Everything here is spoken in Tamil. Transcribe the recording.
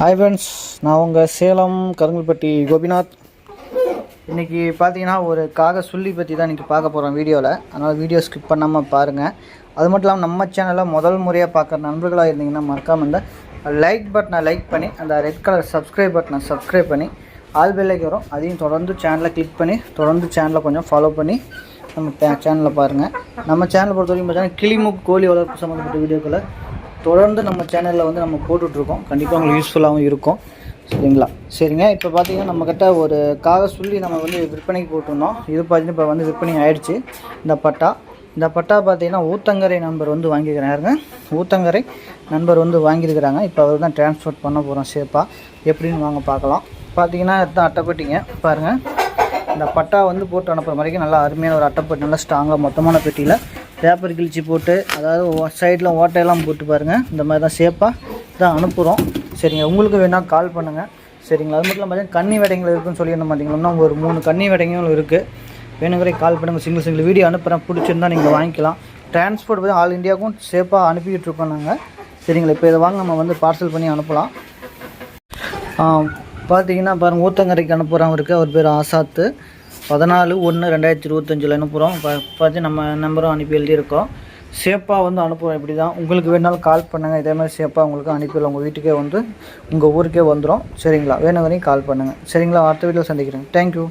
ஹாய் ஃப்ரெண்ட்ஸ் நான் உங்கள் சேலம் கருங்கல்பட்டி கோபிநாத். இன்றைக்கி பார்த்தீங்கன்னா ஒரு காக சுள்ளி பற்றி தான் இன்றைக்கி பார்க்க போகிறோம் வீடியோவில் அதனால் வீடியோ ஸ்கிப் பண்ணாமல் பாருங்கள் அது மட்டும் இல்லாமல் நம்ம சேனலில் முதல் முறையாக பார்க்குற நண்பர்களாக இருந்தீங்கன்னா மறக்காமல் இந்த லைக் பட்டனை லைக் பண்ணி அந்த ரெட் கலர் சப்ஸ்கிரைப் பட்டனை சப்ஸ்கிரைப் பண்ணி ஆல் பெல்லைக்கு வரும். அதையும் தொடர்ந்து சேனலை கிளிக் பண்ணி தொடர்ந்து சேனலை கொஞ்சம் ஃபாலோ பண்ணி நம்ம சேனலில் பாருங்கள் நம்ம சேனலை பொறுத்த வரைக்கும் பார்த்தீங்கன்னா கிளிமுக் கோழி வளர்ப்பு சம்மந்தப்பட்ட வீடியோக்களை தொடர்ந்து நம்ம சேனலில் வந்து நம்ம போட்டுட்ருக்கோம். கண்டிப்பாக உங்களுக்கு யூஸ்ஃபுல்லாகவும் இருக்கும். சரிங்களா? சரிங்க. இப்போ பார்த்தீங்கன்னா நம்மக்கிட்ட ஒரு காக சொல்லி நம்ம வந்து விற்பனைக்கு போட்டிருந்தோம். இது பார்த்தீங்கன்னா இப்போ வந்து விற்பனை ஆயிடுச்சு. இந்த பட்டா. இந்த பட்டா பார்த்தீங்கன்னா ஊத்தங்கரை நண்பர் வந்து வாங்கிக்கிறாருங்க ஊத்தங்கரை நண்பர் வந்து வாங்கியிருக்கிறாங்க. இப்போ அவர் தான் டிரான்ஸ்போர்ட் பண்ண போகிறோம் சேஃபாக எப்படின்னு வாங்க பார்க்கலாம் பார்த்தீங்கன்னா இதுதான் அட்டைப்பட்டிங்க. பாருங்கள் இந்த பட்டா வந்து போட்டு அனுப்புகிற வரைக்கும் நல்லா அருமையான ஒரு அட்டைப்பட்டி. நல்லா ஸ்ட்ராங்காக மொத்தமான பெட்டியில் பேப்பர் கிழிச்சு போட்டு அதாவது சைடில் ஓட்டையெல்லாம் போட்டு பாருங்கள் இந்த மாதிரி தான் சேஃபாக தான் அனுப்புகிறோம் சரிங்க உங்களுக்கு வேணால் கால் பண்ணுங்கள் சரிங்களா? அது மட்டும் இல்லாமல் பார்த்தீங்கன்னா கன்னி வெடைங்கள் இருக்குன்னு சொல்லியிருந்த மாட்டீங்களா ஒரு மூணு கன்னி வெடைங்களும் இருக்குது வேணுங்கிற கால் பண்ணுங்கள் சிங்கிள் சிங்கிள் வீடியோ அனுப்புகிறேன் பிடிச்சிருந்தா நீங்கள் வாங்கிக்கலாம். டிரான்ஸ்போர்ட் வந்து ஆல் இந்தியாவுக்கும் சேஃபாக அனுப்பிக்கிட்டு இருக்கோம் நாங்கள் சரிங்களா? இப்போ இதை வாங்க நம்ம வந்து பார்சல் பண்ணி அனுப்பலாம். பார்த்தீங்கன்னா பாருங்கள் ஊத்தங்கரைக்கு அனுப்புகிறவருக்கு அவர் பேர் ஆசாத்து. பதினாலு ஒன்று ரெண்டாயிரத்தி இருபத்தஞ்சில் அனுப்புகிறோம் பார்த்து நம்ம நம்பரும் அனுப்பி எழுதியிருக்கோம். சேஃபாக வந்து அனுப்புவோம் இப்படி தான் உங்களுக்கு வேணாலும் கால் பண்ணுங்கள் இதே மாதிரி சேஃபாக உங்களுக்கு அனுப்பிடலாம். உங்கள் வீட்டுக்கே வந்து உங்கள் ஊருக்கே வந்துடும் சரிங்களா? வேணும் வரையும் கால் பண்ணுங்கள் சரிங்களா? அடுத்த வீட்டில் சந்திக்கிறேன். தேங்க்யூ